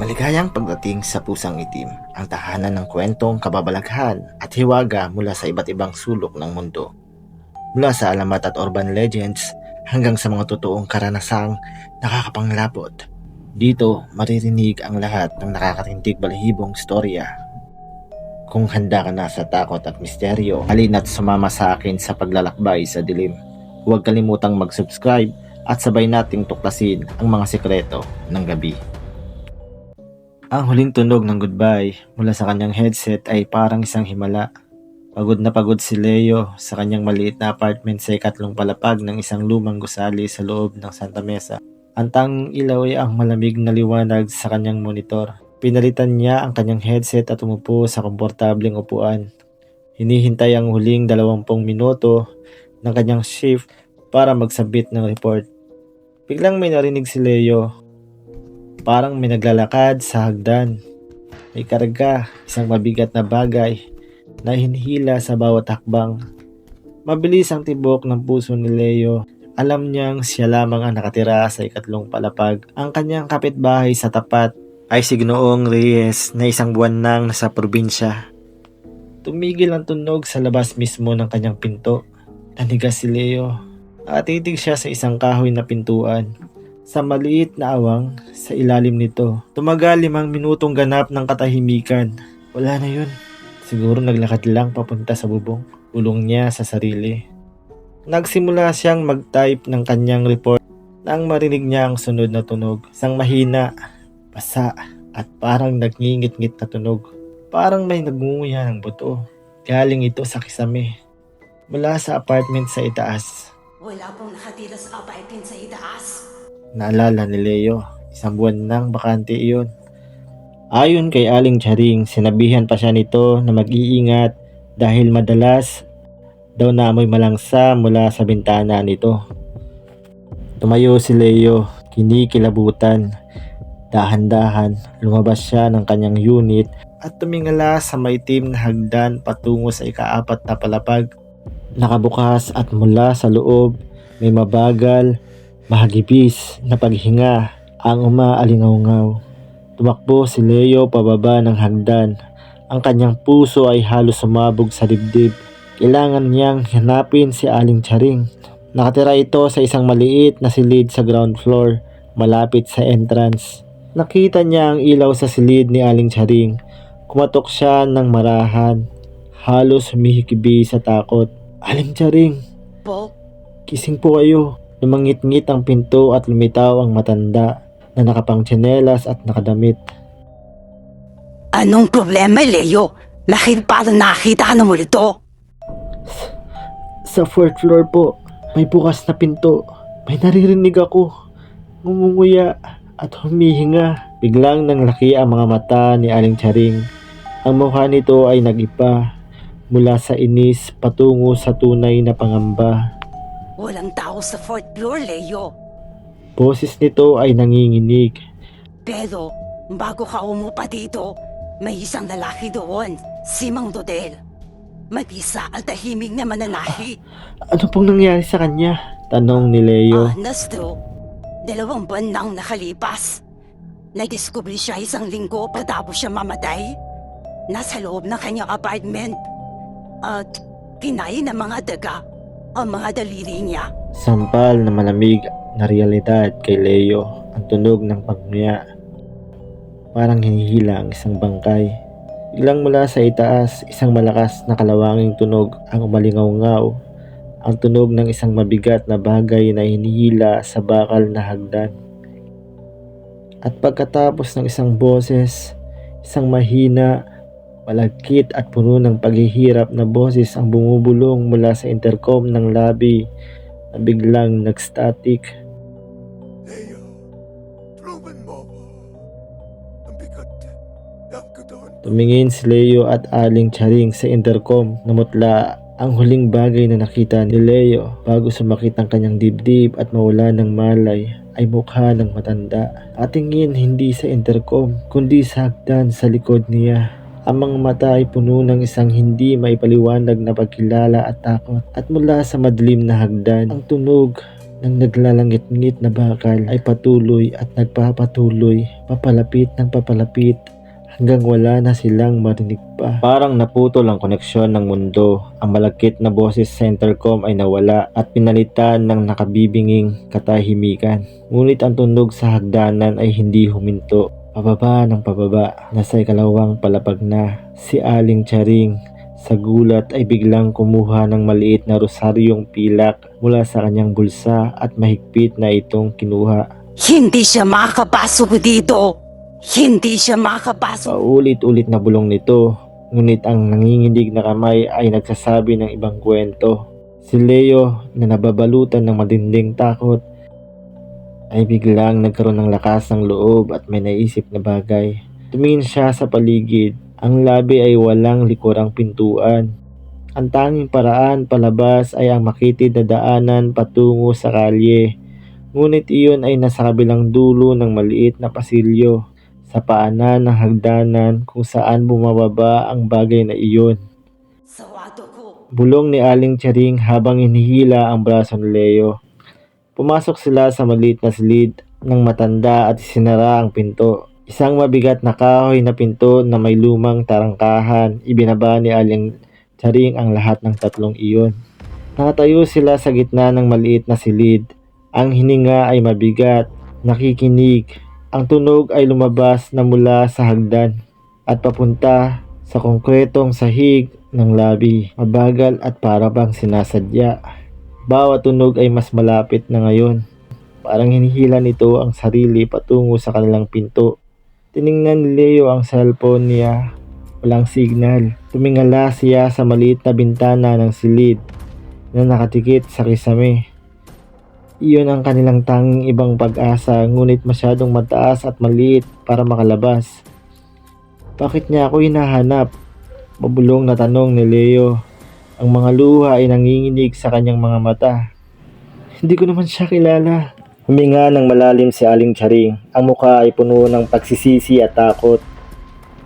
Maligayang pagdating sa Pusang Itim, ang tahanan ng kwentong kababalaghan at hiwaga mula sa iba't ibang sulok ng mundo. Mula sa alamat at urban legends hanggang sa mga totoong karanasang nakakapanglapot. Dito maririnig ang lahat ng nakakatindig balahibong storya. Kung handa ka na sa takot at misteryo, halina't sumama sa akin sa paglalakbay sa dilim. Huwag kalimutang mag-subscribe at sabay nating tuklasin ang mga sekreto ng gabi. Ang huling tunog ng goodbye mula sa kanyang headset ay parang isang himala. Pagod na pagod si Leo sa kanyang maliit na apartment sa ikatlong palapag ng isang lumang gusali sa loob ng Santa Mesa. Ang tanging ilaw ay ang malamig na liwanag sa kanyang monitor. Pinalitan niya ang kanyang headset at umupo sa komportableng upuan. Hinihintay ang huling 20 minuto ng kanyang shift para magsabit ng report. Biglang may narinig si Leo Parang may naglalakad sa hagdan. May karga, isang mabigat na bagay na hinihila sa bawat hakbang. Mabilis ang tibok ng puso ni Leo. Alam niyang siya lamang ang nakatira sa ikatlong palapag. Ang kanyang kapitbahay sa tapat ay si Ginoong Reyes na isang buwan nang nasa probinsya. Tumigil ang tunog sa labas mismo ng kanyang pinto. Nanigas si Leo. Nakatitig siya sa isang kahoy na pintuan sa maliit na awang sa ilalim nito. Tumagal limang minutong ganap ng katahimikan. Wala na yun. Siguro naglakad lang papunta sa bubong. Ulong niya sa sarili. Nagsimula siyang mag-type ng kanyang report nang marinig niya ang sunod na tunog. Isang mahina, basa, at parang nagngingit-ngit na tunog. Parang may nagunguya ng buto. Galing ito sa kisame. Mula sa apartment sa itaas. Wala pong nakatira sa apartment sa itaas. Naalala ni Leo, isang buwan nang bakante iyon. Ayon kay Aling Charing, sinabihan pa siya nito na mag-iingat dahil madalas daw naamoy malangsa mula sa bintana nito. Tumayo si Leo, kinikilabutan. Dahan-dahan, lumabas siya ng kanyang unit at tumingala sa maitim na hagdan patungo sa ikaapat na palapag. Nakabukas at mula sa loob, may mabagal Mahagipis na paghinga ang umaalingaw-ngaw. Tumakbo si Leo pababa ng hagdan. Ang kanyang puso ay halos sumabog sa dibdib. Kailangan niyang hanapin si Aling Charing. Nakatira ito sa isang maliit na silid sa ground floor, malapit sa entrance. Nakita niya ang ilaw sa silid ni Aling Charing. Kumatok siya ng marahan. Halos humihikibi sa takot. Aling Charing, Po, Kising po kayo. Lumangit-ngit ang pinto at lumitaw ang matanda na nakapang tsinelas at nakadamit. anong problema, Leo? Bakit parang nakita ka na multo? Sa fourth floor po, may bukas na pinto. May naririnig ako. Ngumunguya at humihinga. Biglang nanglaki ang mga mata ni Aling Charing. Ang mukha nito ay nagipa mula sa inis patungo sa tunay na pangamba. Walang tao sa fourth floor, Leo. Boses nito ay nanginginig. Pero, bago ka umupa dito, may isang lalaki doon, si Mang Dodel. Mabisa at tahimik na mananahi. Ano pong nangyari sa kanya? Tanong ni Leo. Ah, Nastro, dalawang buwan nang nakalipas. Nadiskubre siya isang linggo pagkatapos siya mamatay. Nasa loob ng kanyang apartment. At kinain ng mga daga ang mga daliri niya. Sampal na malamig na realidad kay Leo ang tunog ng pagmuya. Parang hinihila ang isang bangkay. Biglang mula sa itaas, isang malakas na kalawanging tunog ang umalingaw-ngaw. Ang tunog ng isang mabigat na bagay na hinihila sa bakal na hagdan. At pagkatapos ng isang boses, isang mahina, malagkit at puno ng paghihirap na boses ang bumubulong mula sa intercom ng lobby na biglang nag-static. Leo, mo ako. Ang bigat ng. Tumingin si Leo at Aling Charing sa intercom na mutla ang huling bagay na nakita ni Leo bago sumakit ang kanyang dibdib at mawala ng malay ay mukha ng matanda. Atingin hindi sa intercom kundi sa hagdan sa likod niya. Ang mga mata ay puno ng isang hindi maipaliwanag na pagkilala at takot. At mula sa madilim na hagdan, ang tunog ng naglalangit-ngit na bakal ay patuloy at nagpapatuloy, papalapit ng papalapit hanggang wala na silang marinig pa. Parang naputol ang koneksyon ng mundo. Ang malagkit na boses sa intercom ay nawala at pinalitan ng nakabibinging katahimikan. Ngunit ang tunog sa hagdanan ay hindi huminto. Pababa ng pababa, nasa ikalawang palapag na, si Aling Charing sa gulat ay biglang kumuha ng maliit na rosaryong pilak mula sa kanyang bulsa at mahigpit na itong kinuha. Hindi siya makakapasok dito. Hindi siya makakapasok. Paulit-ulit na bulong nito, ngunit ang nanginginig na kamay ay nagsasabi ng ibang kwento. Si Leo na nababalutan ng matinding takot ay biglang nagkaroon ng lakas ng loob at may naisip na bagay. Tumingin siya sa paligid. Ang labi ay walang likurang pintuan. Ang tanging paraan palabas ay ang makitid na daanan patungo sa kalye. Ngunit iyon ay nasa kabilang dulo ng maliit na pasilyo sa paanan ng hagdanan kung saan bumababa ang bagay na iyon. Bulong ni Aling Charing habang inihila ang braso ni Leo. Pumasok sila sa maliit na silid ng matanda at sinara ang pinto. Isang mabigat na kahoy na pinto na may lumang tarangkahan. Ibinaba ni Aling Charing ang lahat ng tatlong iyon. Nakatayo sila sa gitna ng maliit na silid. Ang hininga ay mabigat, nakikinig. Ang tunog ay lumabas na mula sa hagdan at papunta sa konkretong sahig ng labi, mabagal at para bang sinasadya. Bawat tunog ay mas malapit na ngayon. Parang hinihila nito ang sarili patungo sa kanilang pinto. Tiningnan ni Leo ang cellphone niya. Walang signal. Tumingala siya sa maliit na bintana ng silid na nakatikit sa kisame. Iyon ang kanilang tanging ibang pag-asa ngunit masyadong mataas at maliit para makalabas. Bakit niya ako hinahanap? Mabulong na tanong ni Leo. Ang mga luha ay nanginginig sa kanyang mga mata. Hindi ko naman siya kilala. Huminga ng malalim si Aling Charing. Ang mukha ay puno ng pagsisisi at takot.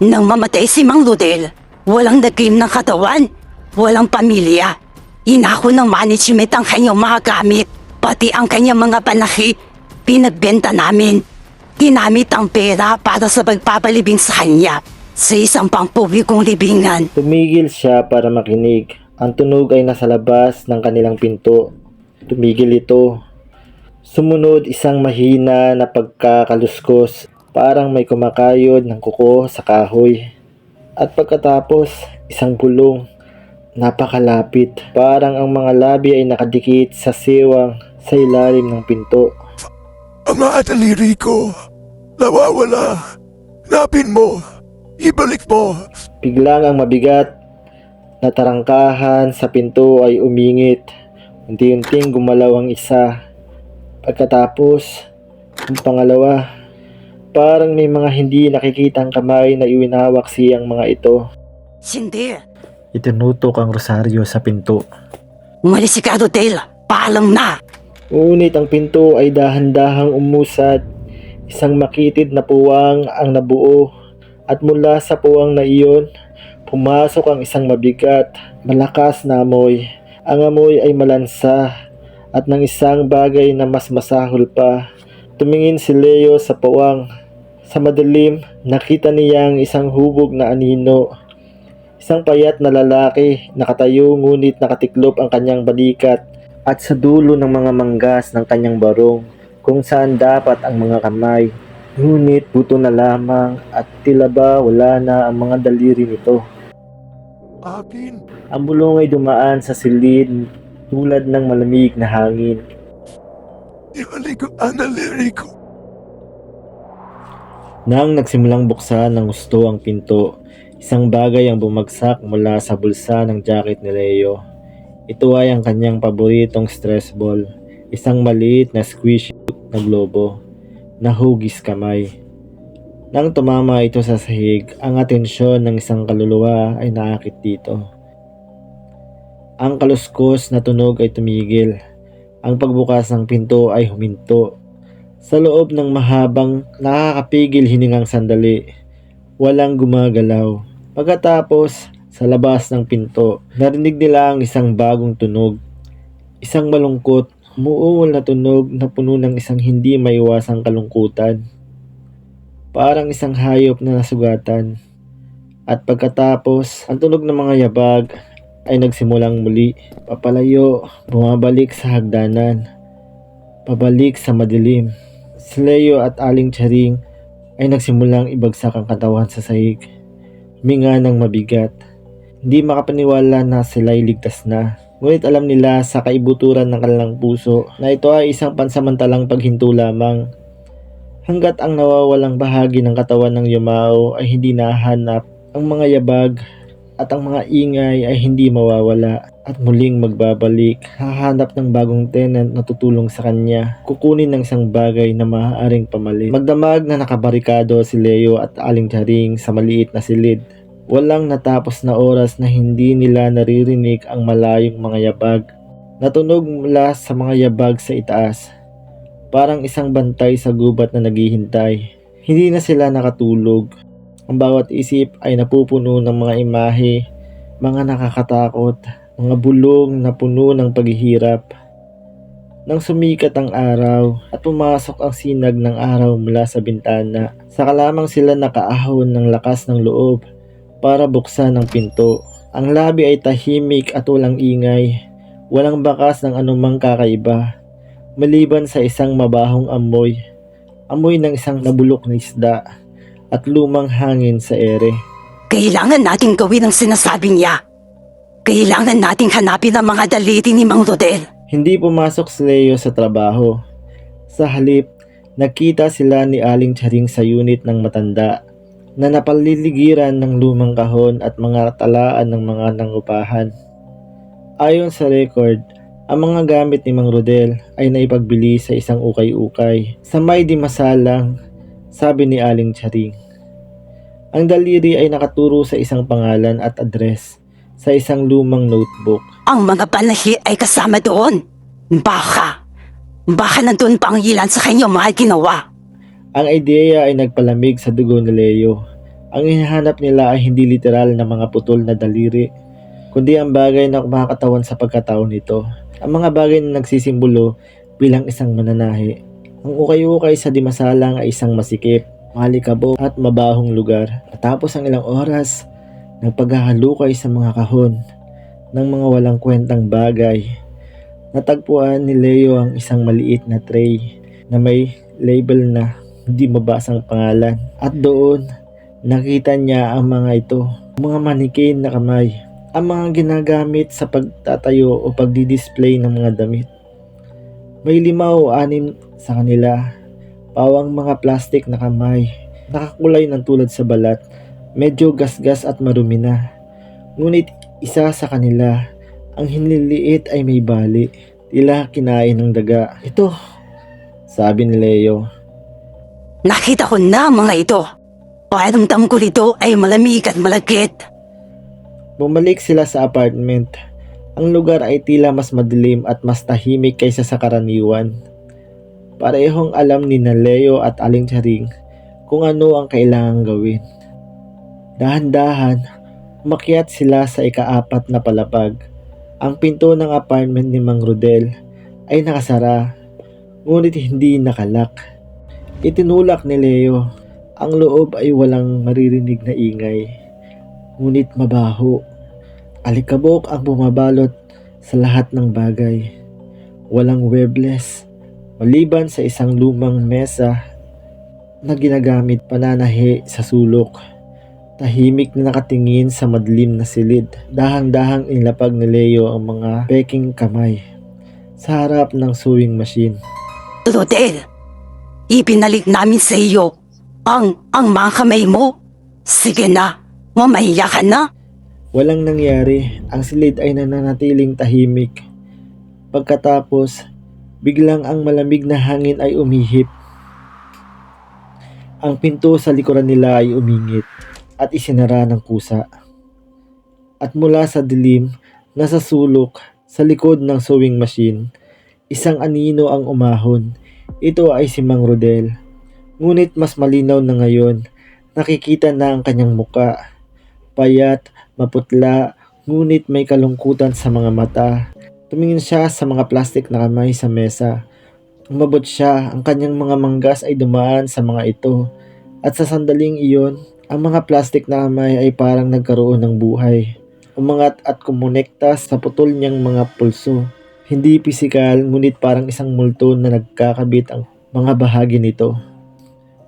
Nang mamatay si Mang Ludel, walang nagkim ng katawan, walang pamilya. Inako ng management ang kanyang mga gamit, pati ang kanyang mga panaki, pinagbenta namin. Ginamit ang pera para sa pagpapalibing sa kanya sa isang pangpublikong libingan. Tumigil siya para makinig. Ang tunog ay nasa labas ng kanilang pinto. Tumigil ito. Sumunod isang mahina na pagkakaluskos. Parang may kumakayod ng kuko sa kahoy. At pagkatapos, isang bulong. Napakalapit. Parang ang mga labi ay nakadikit sa siwang sa ilalim ng pinto. Ang mga daliri ko, nawawala. Hanapin mo. Ibalik mo. Biglang ang mabigat na tarangkahan sa pinto ay umingit. Unti-unting gumalaw ang isa. Pagkatapos, ang pangalawa, parang may mga hindi nakikitang kamay na iwinawak siyang mga ito. Hindi, Itinutok ang rosaryo sa pinto. umalis si Carudel. Paalam na. Ngunit ang pinto ay dahan-dahang umusad. Isang makitid na puwang ang nabuo at mula sa puwang na iyon, pumasok ang isang mabigat, malakas na amoy. Ang amoy ay malansa at ng isang bagay na mas masahol pa. Tumingin si Leo sa puwang. Sa madilim, nakita niya ang isang hubog na anino. Isang payat na lalaki, nakatayo ngunit nakatiklop ang kanyang balikat at sa dulo ng mga manggas ng kanyang barong kung saan dapat ang mga kamay. Ngunit buto na lamang at tila ba wala na ang mga daliri nito. Akin. Ang bulong ay dumaan sa silid tulad ng malamig na hangin. Ibalik ko ang daliri ko. Nang nagsimulang buksan ng gusto ang pinto, isang bagay ang bumagsak mula sa bulsa ng jacket ni Leo. Ito ay ang kanyang paboritong stress ball, isang maliit na squishy na globo na hugis kamay. Nang tumama ito sa sahig, ang atensyon ng isang kaluluwa ay naakit dito. Ang kaluskos na tunog ay tumigil. Ang pagbukas ng pinto ay huminto. Sa loob ng mahabang nakakapigil hiningang sandali, walang gumagalaw. Pagkatapos, sa labas ng pinto, narinig nila ang isang bagong tunog. Isang malungkot, Umuungol na tunog na puno ng isang hindi maiwasang kalungkutan. Parang isang hayop na nasugatan. At pagkatapos, ang tunog ng mga yabag ay nagsimulang muli. Papalayo, bumabalik sa hagdanan. Pabalik sa madilim. Si Leo at Aling Charing ay nagsimulang ibagsak ang katawan sa sahig. Huminga ng mabigat. Hindi makapaniwala na sila'y ligtas na. Ngunit alam nila sa kaibuturan ng kanilang puso na ito ay isang pansamantalang paghinto lamang. Hanggat ang nawawalang bahagi ng katawan ng Yumao ay hindi nahanap, ang mga yabag at ang mga ingay ay hindi mawawala at muling magbabalik. Hahanap ng bagong tenant na tutulong sa kanya. Kukunin ng isang bagay na maaaring pamalit. Magdamag na nakabarikado si Leo at Aling Charing sa maliit na silid. Walang natapos na oras na hindi nila naririnig ang malayong mga yabag. Natunog mula sa mga yabag sa itaas. Parang isang bantay sa gubat na naghihintay. Hindi na sila nakatulog. Ang bawat isip ay napupuno ng mga imahe, mga nakakatakot, mga bulong na puno ng paghihirap. Nang sumikat ang araw at pumasok ang sinag ng araw mula sa bintana, saka lamang sila nakaahon ng lakas ng loob para buksan ang pinto. Ang labi ay tahimik at walang ingay, walang bakas ng anumang kakaiba, maliban sa isang mabahong amoy, amoy ng isang nabulok na isda at lumang hangin sa ere. Kailangan nating gawin ang sinasabi niya. Kailangan nating hanapin ang mga daliri ni Mang Rodel. Hindi pumasok si Leo sa trabaho. Sa halip, nakita sila ni Aling Charing sa unit ng matanda na napaliligiran ng lumang kahon at mga talaan ng mga nangupahan. Ayon sa record, ang mga gamit ni Mang Rodel ay naipagbili sa isang ukay-ukay sa may di masalang, sabi ni Aling Charing. Ang daliri ay nakaturo sa isang pangalan at address sa isang lumang notebook. Ang mga panahi ay kasama doon. Baka. Baka nandun pa ang ilan sa kanyang mga ginawa. Ang ideya ay nagpalamig sa dugo ni Leo. Ang hinahanap nila ay hindi literal na mga putol na daliri, kundi ang bagay na kumakatawan sa pagkatao nito. Ang mga bagay na nagsisimbolo bilang isang mananahi. Ang ukay-ukay sa dimasalang ay isang masikip, malikabok at mabahong lugar. Matapos ang ilang oras ng paghahalukay sa mga kahon ng mga walang kwentang bagay, natagpuan ni Leo ang isang maliit na tray na may label na hindi mabasang pangalan. At doon, nakita niya ang mga ito, mga manikin na kamay, ang mga ginagamit sa pagtatayo o pagdi-display ng mga damit. May lima o anim sa kanila, pawang mga plastic na kamay, nakakulay ng tulad sa balat, medyo gasgas at marumi na. Ngunit isa sa kanila, ang hinliliit ay may bali, tila kinain ng daga. Ito, sabi ni Leo. Nakita ko na mga ito. Pakiramdam ko rito ay malamig at malagkit. Bumalik sila sa apartment. Ang lugar ay tila mas madilim at mas tahimik kaysa sa karaniwan. Parehong alam ni na Leo at Aling Charing kung ano ang kailangang gawin. Dahan-dahan, umakyat sila sa ikaapat na palapag. Ang pinto ng apartment ni Mang Rodel ay nakasara, ngunit hindi nakalak. Itinulak ni Leo. Ang loob ay walang maririnig na ingay, ngunit mabaho. Alikabok ang bumabalot sa lahat ng bagay. Walang webless, maliban sa isang lumang mesa na ginagamit pananahi sa sulok. Tahimik na nakatingin sa madilim na silid. Dahang-dahang inilapag ni Leo ang mga peking kamay sa harap ng sewing machine. Rodel, ipinalik namin sa iyo ang, ang mga kamay mo. Sige na, mamaya ka na. Walang nangyari, ang silid ay nananatiling tahimik. Pagkatapos, biglang ang malamig na hangin ay umihip. Ang pinto sa likuran nila ay umingit at isinara ng kusa. At mula sa dilim, nasa sulok, sa likod ng sewing machine, isang anino ang umahon. Ito ay si Mang Rodel. Ngunit mas malinaw na ngayon, nakikita na ang kanyang muka. Payat, maputla, ngunit may kalungkutan sa mga mata. Tumingin siya sa mga plastic na kamay sa mesa. Umabot siya, ang kanyang mga manggas ay dumaan sa mga ito. At sa sandaling iyon, ang mga plastic na kamay ay parang nagkaroon ng buhay. Umangat at kumonekta sa putol niyang mga pulso. Hindi pisikal, ngunit parang isang multo na nagkakabit ang mga bahagi nito.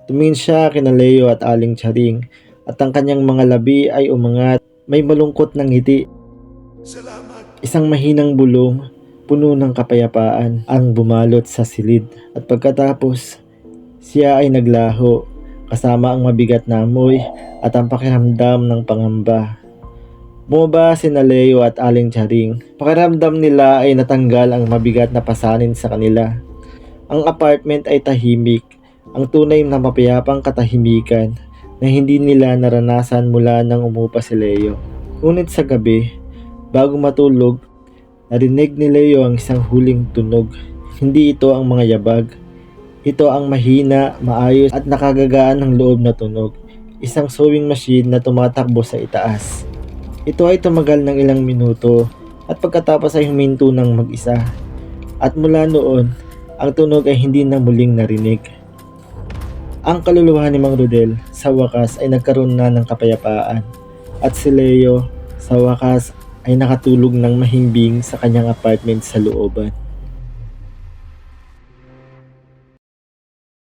Tumingin siya kina Leo at Aling Charing at ang kanyang mga labi ay umangat. May malungkot na ngiti Salamat. Isang mahinang bulong, puno ng kapayapaan, ang bumalot sa silid. At pagkatapos, siya ay naglaho, kasama ang mabigat na amoy at ang pakiramdam ng pangamba. Bumaba si Leo at Aling Charing. Pakiramdam nila ay natanggal ang mabigat na pasanin sa kanila. Ang apartment ay tahimik, ang tunay na mapayapang katahimikan na hindi nila naranasan mula nang umupa si Leo. Ngunit sa gabi, Bago matulog, narinig ni Leo ang isang huling tunog. Hindi ito ang mga yabag. Ito ang mahina, maayos at nakagagaan ng loob na tunog. Isang sewing machine na tumatakbo sa itaas. Ito ay tumagal ng ilang minuto at pagkatapos ay huminto ng mag-isa. At mula noon, ang tunog ay hindi na muling narinig. Ang kaluluwa ni Mang Rodel sa wakas ay nagkaroon na ng kapayapaan at si Leo sa wakas ay nakatulog ng mahimbing sa kanyang apartment sa looban.